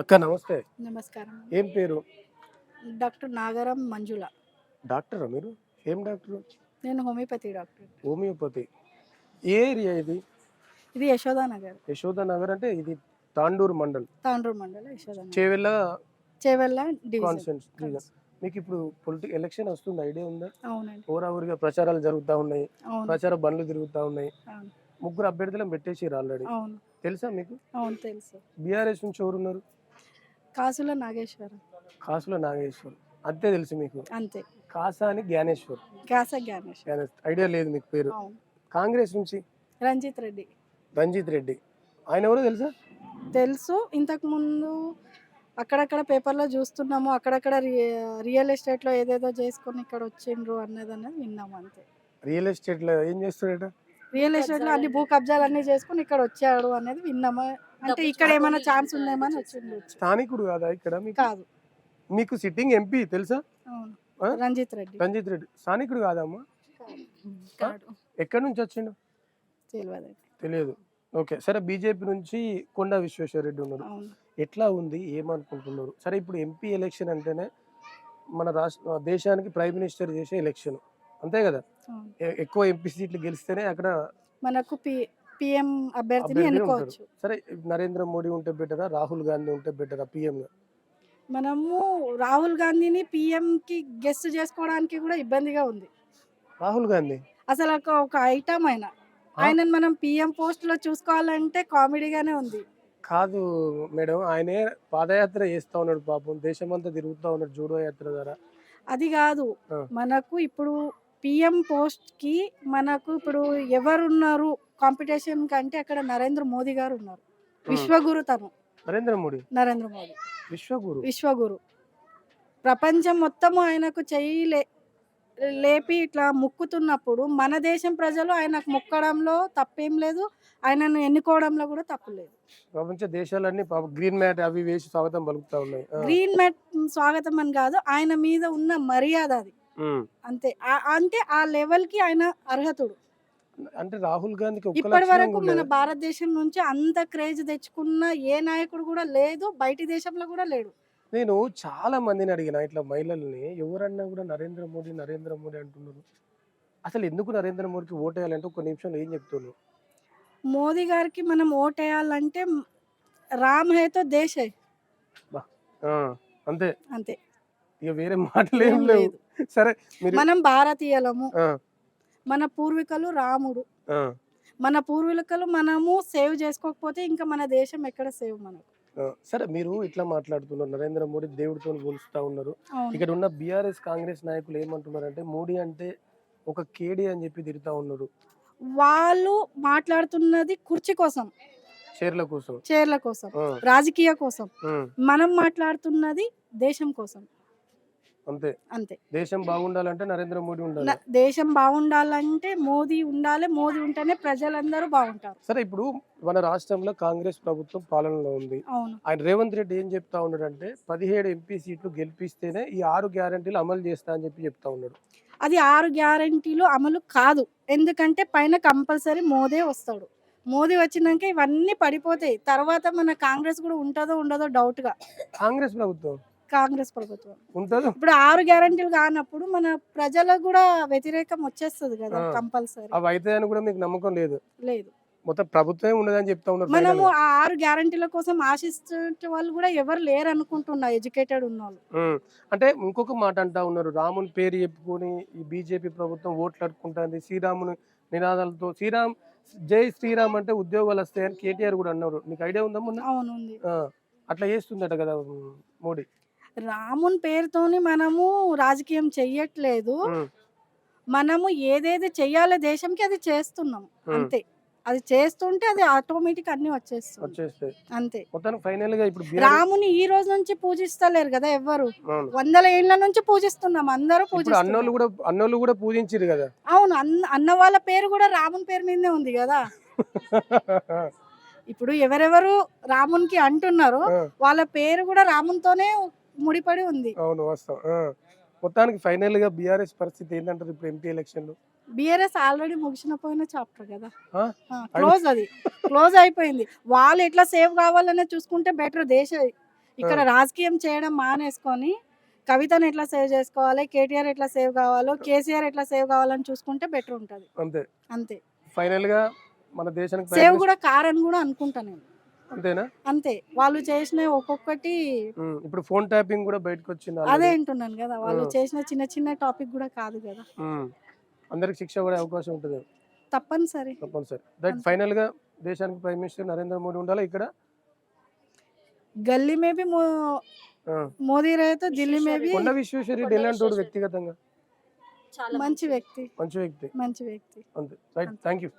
అక్క నమస్తే. నమస్కారం. ఏం పేరు? డాక్టర్ నాగరం మంజుల. డాక్టరా మీరు? ఏం డాక్టర్? నేను హోమియోపతి డాక్టర్. హోమియోపతి. ఏ ఏరియా ఇది? ఇది యశోదా నగర్. యశోద నగర్ అంటే ఇది తాండూరు మండల్. తాండ్రూరు మండల యశోదా నగర్. చేవెళ్ళ చేవెళ్ళ డివిజన్. మీకు ఇప్పుడు పొలిటికల్ ఎలక్షన్ వస్తుంది? ఐడియా ఉందా? అవునండి. ఊరావురిగా ప్రచారాలు జరుగుతూ ఉన్నాయి. ప్రచార బండ్లు తిరుగుతూ ఉన్నాయి. ముగ్గురు అభ్యర్థులను పెట్టేసిరు ఆల్రెడీ. అవును. తెలుసా మీకు? అవును తెలుసు. బీఆర్ఎస్ నుంచి ఎవరున్నారు? కాసుల నాగేశ్వరం. కాసుల నాగేశ్వర్. అంతే తెలుసు మీకు? అంతే. కాసాని జ్ఞానేశ్వర్. కాస జ్ఞానేశ్వరం. జ్ఞానేశ్వర్. ఐడియా లేదు మీకు పేరు. అవును. కాంగ్రెస్ నుంచి? రంజిత్ రెడ్డి. రంజిత్ రెడ్డి. ఆయన ఎవరో తెలుసా? తెలుసు. ఇంతకు ముందు అక్కడక్కడ పేపర్లో చూస్తున్నాము. అక్కడక్కడ రియల్ ఎస్టేట్లో ఏదేదో చేసుకొని ఇక్కడ వచ్చిండ్రు అన్నది అన్నది విన్నాము అంతే. రియల్ ఎస్టేట్లో ఏం చేస్తాడట? రియల్ ఎస్టేట్లో అన్ని భూ కబ్జాలు అన్ని చేసుకుని ఇక్కడ వచ్చాడు అనేది విన్నాము? అంటే ఇక్కడ ఏమైనా ఛాన్స్ ఉందేమో అని వచ్చింది. స్థానికుడు కాదా ఇక్కడ మీకు? కాదు. మీకు సిట్టింగ్ ఎంపీ తెలుసా? రంజిత్ రెడ్డి. రంజిత్ రెడ్డి. స్థానికుడు కాదమ్మా ఎక్కడి నుంచి వచ్చిండు? తెలియదు. తెలియదు. ఓకే. సరే బీజేపీ నుంచి కొండా విశ్వేశ్వర రెడ్డి ఉన్నారు అవును. ఎట్లా ఉంది? ఏమనుకుంటున్నారు? సరే ఇప్పుడు ఎంపీ ఎలక్షన్ అంటేనే మన రాష్ట్ర దేశానికి ప్రైమ్ మినిస్టర్ చేసే ఎలక్షన్ అంతే కదా? ఎక్కువ ఎంపీ సీట్లు గెలిస్తేనే అక్కడ మనకు పిఎం అభ్యర్థిని ఎన్నుకోవచ్చు సరే నరేంద్ర మోడీ ఉంటే బెటరా? రాహుల్ గాంధీ ఉంటే బెటరా పిఎం మనము రాహుల్ గాంధీని పిఎం కి గెస్ట్ చేసుకోవడానికి కూడా ఇబ్బందిగా ఉంది. రాహుల్ గాంధీ? అసలు ఒక ఒక ఐటమ్ ఆయన. ఆయనను మనం పిఎం పోస్ట్లో చూసుకోవాలంటే కామెడీగానే ఉంది. కాదు మేడం ఆయనే పాదయాత్ర చేస్తా ఉన్నాడు పాపం. దేశమంతా తిరుగుతా ఉన్నాడు జూడో యాత్ర ద్వారా. అది కాదు. మనకు ఇప్పుడు పిఎం పోస్ట్కి మనకు ఇప్పుడు ఎవరున్నారు? కాంపిటీషన్ కంటే అక్కడ నరేంద్ర మోదీ గారు ఉన్నారు. విశ్వగురు తను. నరేంద్ర మోడీ? నరేంద్ర మోదీ విశ్వగురు? విశ్వగురు. ప్రపంచం మొత్తము ఆయనకు చెయ్యి లే లేపి ఇట్లా ముక్కుతున్నప్పుడు మన దేశం ప్రజలు ఆయనకు మొక్కడంలో తప్పేం లేదు. ఆయనను ఎన్నుకోవడంలో కూడా తప్పు లేదు. ప్రపంచ దేశాలన్నీ పాపం గ్రీన్ మ్యాట్ అవి వేసి స్వాగతం పలుకుతా ఉన్నాయి. గ్రీన్ మ్యాట్ స్వాగతం అని కాదు ఆయన మీద ఉన్న మర్యాద అది. అంతే. అంటే ఆ లెవెల్కి ఆయన అర్హతుడు. అంటే రాహుల్ గాంధీకి ఇప్పటి వరకు మన? భారతదేశం నుంచి అంత క్రేజ్ తెచ్చుకున్న ఏ నాయకుడు కూడా లేదు బయటి దేశంలో కూడా లేడు. నేను చాలా మందిని అడిగిన ఇట్లా మహిళల్ని ఎవరన్నా కూడా నరేంద్ర మోడీ నరేంద్ర మోడీ అంటున్నారు. అసలు ఎందుకు నరేంద్ర మోడీకి ఓటేయాలంటే ఒక నిమిషంలో ఏం చెప్తున్నావు మోదీ గారికి మనం ఓటేయాలంటే రామ్ హేతో దేశ్. అంతే. అంతే. ఇక వేరే మాటలు ఏం లేవు. లేదు. సరే మనం భారతీయులము. మన పూర్వీకులు రాముడు. మన పూర్వీకులు మనము సేవ్ చేసుకోకపోతే ఇంకా మన దేశం ఎక్కడ సేవ్ మనకు. సరే మీరు ఇట్లా మాట్లాడుతున్నారు. నరేంద్ర మోడీ దేవుడితో పోలుస్తా ఉన్నారు. ఇక్కడ ఉన్న బీఆర్ఎస్ కాంగ్రెస్ నాయకులు ఏమంటున్నారంటే మోడీ అంటే ఒక కేడి అని చెప్పి తిరుగుతా ఉన్నారు. వాళ్ళు మాట్లాడుతున్నది కుర్చీ కోసం. చీరల కోసం. చీరల కోసం. రాజకీయ కోసం. మనం మాట్లాడుతున్నది దేశం కోసం. అంతే. అంతే. దేశం బాగుండాలంటే నరేంద్ర మోడీ ఉండాలి. దేశం బాగుండాలంటే మోదీ ఉండాలి మోదీ ఉంటేనే ప్రజలందరూ బాగుంటారు. సరే ఇప్పుడు మన రాష్ట్రంలో కాంగ్రెస్ ప్రభుత్వం పాలనలో ఉంది. ఆయన రేవంత్ రెడ్డి ఏం చెప్తా ఉన్నాడంటే పదిహేడు ఎంపీ సీట్లు గెలిపిస్తేనే ఈ ఆరు గ్యారంటీలు అమలు చేస్తా అని చెప్పి చెప్తా ఉన్నాడు. అది ఆరు గ్యారంటీలు అమలు కాదు. ఎందుకంటే పైన కంపల్సరీ మోదే వస్తాడు. మోదీ వచ్చినాక ఇవన్నీ పడిపోతాయి. తర్వాత మన కాంగ్రెస్ కూడా ఉంటుందో ఉండదో డౌట్గా. కాంగ్రెస్ ప్రభుత్వం? కాంగ్రెస్ ప్రభుత్వం. ఉంటుందో. ఇప్పుడు ఆరు గ్యారంటీలు కానప్పుడు మన ప్రజలకు కూడా వ్యతిరేకం వచ్చేస్తుంది కదా. కంపల్సరీ. అవి అయితే అని కూడా మీకు నమ్మకం లేదు. లేదు. మొత్తం ప్రభుత్వమే ఉండదని చెప్తా ఉన్నారు మనము. ఆ ఆరు గ్యారంటీల కోసం ఆశిస్తున్న వాళ్ళు కూడా ఎవరు లేరు అనుకుంటున్నా ఎడ్యుకేటెడ్ ఉన్న వాళ్ళు. అంటే ఇంకొక మాట అంటా ఉన్నారు. రాముని పేరు చెప్పుకొని ఈ బీజేపీ ప్రభుత్వం ఓట్లు అడుకుంటుంది శ్రీరాముని నినాదాలతో శ్రీరామ్ జై శ్రీరామ్ అంటే ఉద్యోగాలు వస్తాయని కేటీఆర్ కూడా అన్నారు. మీకు ఐడియా ఉందా మొన్న? అవును అట్లా చేస్తుందట కదా మోడీ. రామున్ పేరుతోని మనము రాజకీయం చెయ్యట్లేదు. మనము ఏదేది చెయ్యాలో దేశంకి అది చేస్తున్నాం. అంతే. అది చేస్తుంటే అది ఆటోమేటిక్ అన్ని వచ్చేస్తుంది. అంతే. మొత్తానికి ఫైనల్గా ఇప్పుడు రాముని ఈ రోజు నుంచి పూజిస్తలేరు కదా ఎవ్వరు. వందల ఏళ్ళ నుంచి పూజిస్తున్నాం. అందరూ అన్నోళ్ళు కూడా అన్నోళ్ళు కూడా పూజించారు కదా. అవును. అన్న వాళ్ళ పేరు కూడా రాముని పేరు మీదనే ఉంది కదా. ఇప్పుడు ఎవరెవరు రామునికి అంటున్నారో వాళ్ళ పేరు కూడా రామునితోనే ముడిపడి ఉంది. అవును ఆ. మొత్తానికి ఫైనల్గా బీఆర్ఎస్ పరిస్థితి ఏంటంటారు ఇప్పుడు ఎంపీ ఎలక్షన్లు బిఆర్ఎస్ ఆల్రెడీ ముగిసిన పోయిన చాప్టర్ కదా. ఆ? క్లోజ్ అది? క్లోజ్ అయిపోయింది. వాళ్ళు ఎట్లా సేవ్ కావాలనే చూసుకుంటే బెటర్ దేశ ఇక్కడ రాజకీయం చేయడం మానేసుకొని కవితను ఎట్లా సేవ్ చేసుకోవాలి కేటీఆర్ ఎట్లా సేవ్ కావాలో కేసీఆర్ ఎట్లా సేవ్ కావాలని చూసుకుంటే బెటర్ ఉంటది. అంతే. అంతే. ఫైనల్గా మన దేశానికి సేవ్ కూడా కారని కూడా అనుకుంటా నేను. అంతేనా? అంతే. వాళ్ళు చేసిన ఒక్కొక్కటి ఇప్పుడు ఫోన్ ట్యాపింగ్ కూడా బయటకు వచ్చింది అదే. వింటున్నాను కదా వాళ్ళు. చేసిన చిన్న చిన్న టాపిక్ కూడా కాదు కదా. అందరికి శిక్ష పడే అవకాశం ఉంటుంది తప్పనిసరి. తప్పనిసరి. దట్. ఫైనల్గా దేశానికి ప్రైమ్ మినిస్టర్ నరేంద్ర మోడీ ఉండాలి ఇక్కడ? గల్లీ మే బి ఆ, మోదీ రైతు ఢిల్లీ మే బి కొండ విశ్వేశ్వరి కొండ ఎలాంటి. వ్యక్తిగతంగా. చాలా మంచి వ్యక్తి. మంచి వ్యక్తి. మంచి వ్యక్తి. అంతే. Right thank you